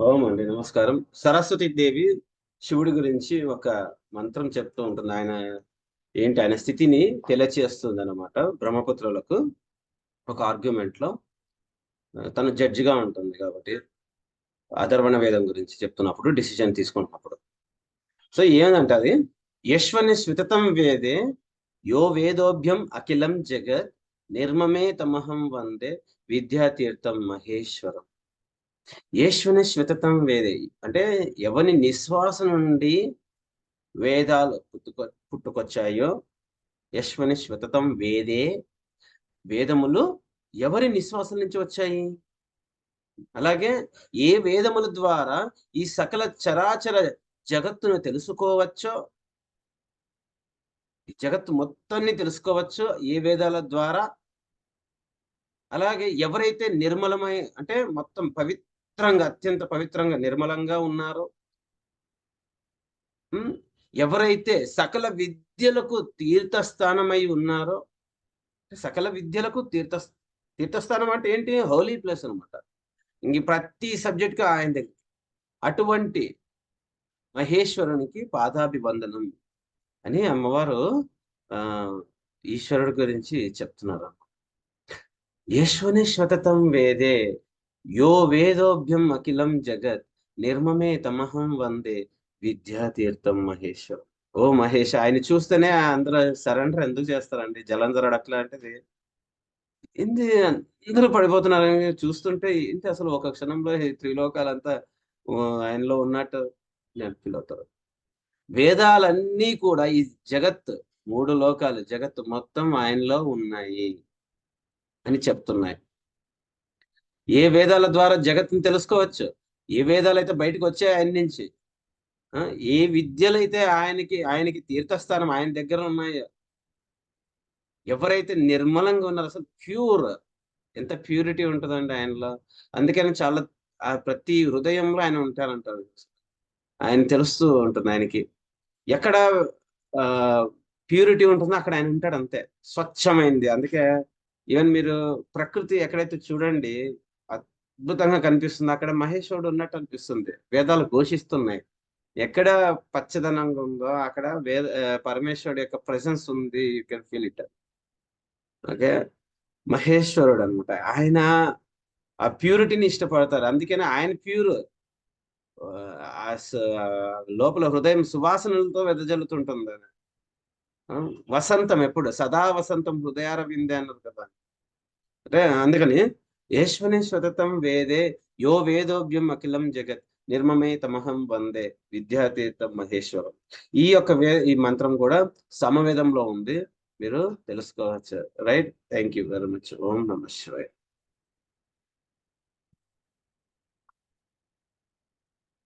ఓం అండి నమస్కారం. సరస్వతి దేవి శివుడి గురించి ఒక మంత్రం చెప్తూ ఉంటుంది. ఆయన ఏంటి? ఆయన స్థితిని తెలియచేస్తుంది అనమాట బ్రహ్మపుత్రులకు ఒక ఆర్గ్యుమెంట్లో తను జడ్జిగా ఉంటుంది కాబట్టి అధర్వణ వేదం గురించి చెప్తున్నప్పుడు డిసిజన్ తీసుకున్నప్పుడు. సో ఏంటంటే అది యశ్వని స్వితతం వేదే యో వేదోభ్యం అఖిలం జగత్ నిర్మమే తమహం వందే విద్యాతీర్థం మహేశ్వరం. యేశ్వని శ్వితతం వేదే. అంటే ఎవని నిశ్వాస నుండి వేదాలు పుట్టుకొ పుట్టుకొచ్చాయో యశ్వని శ్వితతం వేదే. వేదములు ఎవరి నిశ్వాసం నుంచి వచ్చాయి? అలాగే ఏ వేదముల ద్వారా ఈ సకల చరాచర జగత్తును తెలుసుకోవచ్చో? ఈ జగత్తు మొత్తాన్ని తెలుసుకోవచ్చు ఏ వేదాల ద్వారా? అలాగే ఎవరైతే నిర్మలమై అంటే మొత్తం పవిత్ర పవిత్రంగా అత్యంత పవిత్రంగా నిర్మలంగా ఉన్నారో? ఎవరైతే సకల విద్యలకు తీర్థస్థానమై ఉన్నారో? సకల విద్యలకు తీర్థ తీర్థస్థానం అంటే ఏంటి? హోలీ ప్లేస్ అనమాట ఇంక ప్రతి సబ్జెక్ట్కి ఆయన దగ్గర. అటువంటి మహేశ్వరునికి పాదాభివందనం అని అమ్మవారు ఈశ్వరుడు గురించి చెప్తున్నారు ఈశ్వని శ్వతతం వేదే యో వేదోభ్యం అఖిలం జగత్ నిర్మమే తమహం వందే విద్యాతీర్థం మహేశ్వరం ఓ మహేష్ ఆయన చూస్తేనే అందరూ సరెండర్ ఎందుకు చేస్తారండి? జలంధరుడు అట్లాంటిది. ఇంది అందరూ పడిపోతున్నారు చూస్తుంటే ఏంటి అసలు ఒక క్షణంలో త్రిలోకాలంతా ఆయనలో ఉన్నట్టు ఫీల్ అవుతారు వేదాలన్నీ కూడా ఈ జగత్ మూడు లోకాలు జగత్ మొత్తం ఆయనలో ఉన్నాయి అని చెప్తున్నాయి. ఏ వేదాల ద్వారా జగత్తుని తెలుసుకోవచ్చు? ఏ వేదాలు అయితే బయటకు వచ్చాయి ఆయన నుంచి? ఏ విద్యలు అయితే ఆయనకి ఆయనకి తీర్థస్థానం ఆయన దగ్గర ఉన్నాయో? ఎవరైతే నిర్మలంగా ఉన్నారో అసలు ప్యూర్ ఎంత ప్యూరిటీ ఉంటుందండి ఆయనలో. అందుకని చాలా ప్రతి హృదయంలో ఆయన ఉంటారంటారు ఆయన తెలుస్తూ ఉంటుంది ఆయనకి. ఎక్కడ ప్యూరిటీ ఉంటుందో అక్కడ ఆయన ఉంటాడు అంతే. స్వచ్ఛమైంది. అందుకే ఈవెన్ మీరు ప్రకృతి ఎక్కడైతే చూడండి అద్భుతంగా కనిపిస్తుంది. అక్కడ మహేశ్వరుడు ఉన్నట్టు అనిపిస్తుంది. వేదాలు ఘోషిస్తున్నాయి. ఎక్కడ పచ్చదనంగా ఉందో అక్కడ వేద పరమేశ్వరుడు యొక్క ప్రెసెన్స్ ఉంది. You can feel it okay? మహేశ్వరుడు అనమాట ఆయన ఆ ప్యూరిటీని ఇష్టపడతారు. అందుకని ఆయన ప్యూర్ లోపల హృదయం సువాసనలతో వెదజల్లుతుంటుంది వసంతం ఎప్పుడు? సదా వసంతం హృదయార విందే అన్నారు కదా. అంటే అందుకని ఏశ్వని స్వతతం వేదే యో వేదోభ్యం అఖిలం జగత్ నిర్మమే తమహం వందే విద్యాతీర్థం మహేశ్వరం. ఈ యొక్క వే ఈ మంత్రం కూడా సమవేదంలో ఉంది. మీరు తెలుసుకోవచ్చు. Right thank you very much ఓం నమ శివాయ.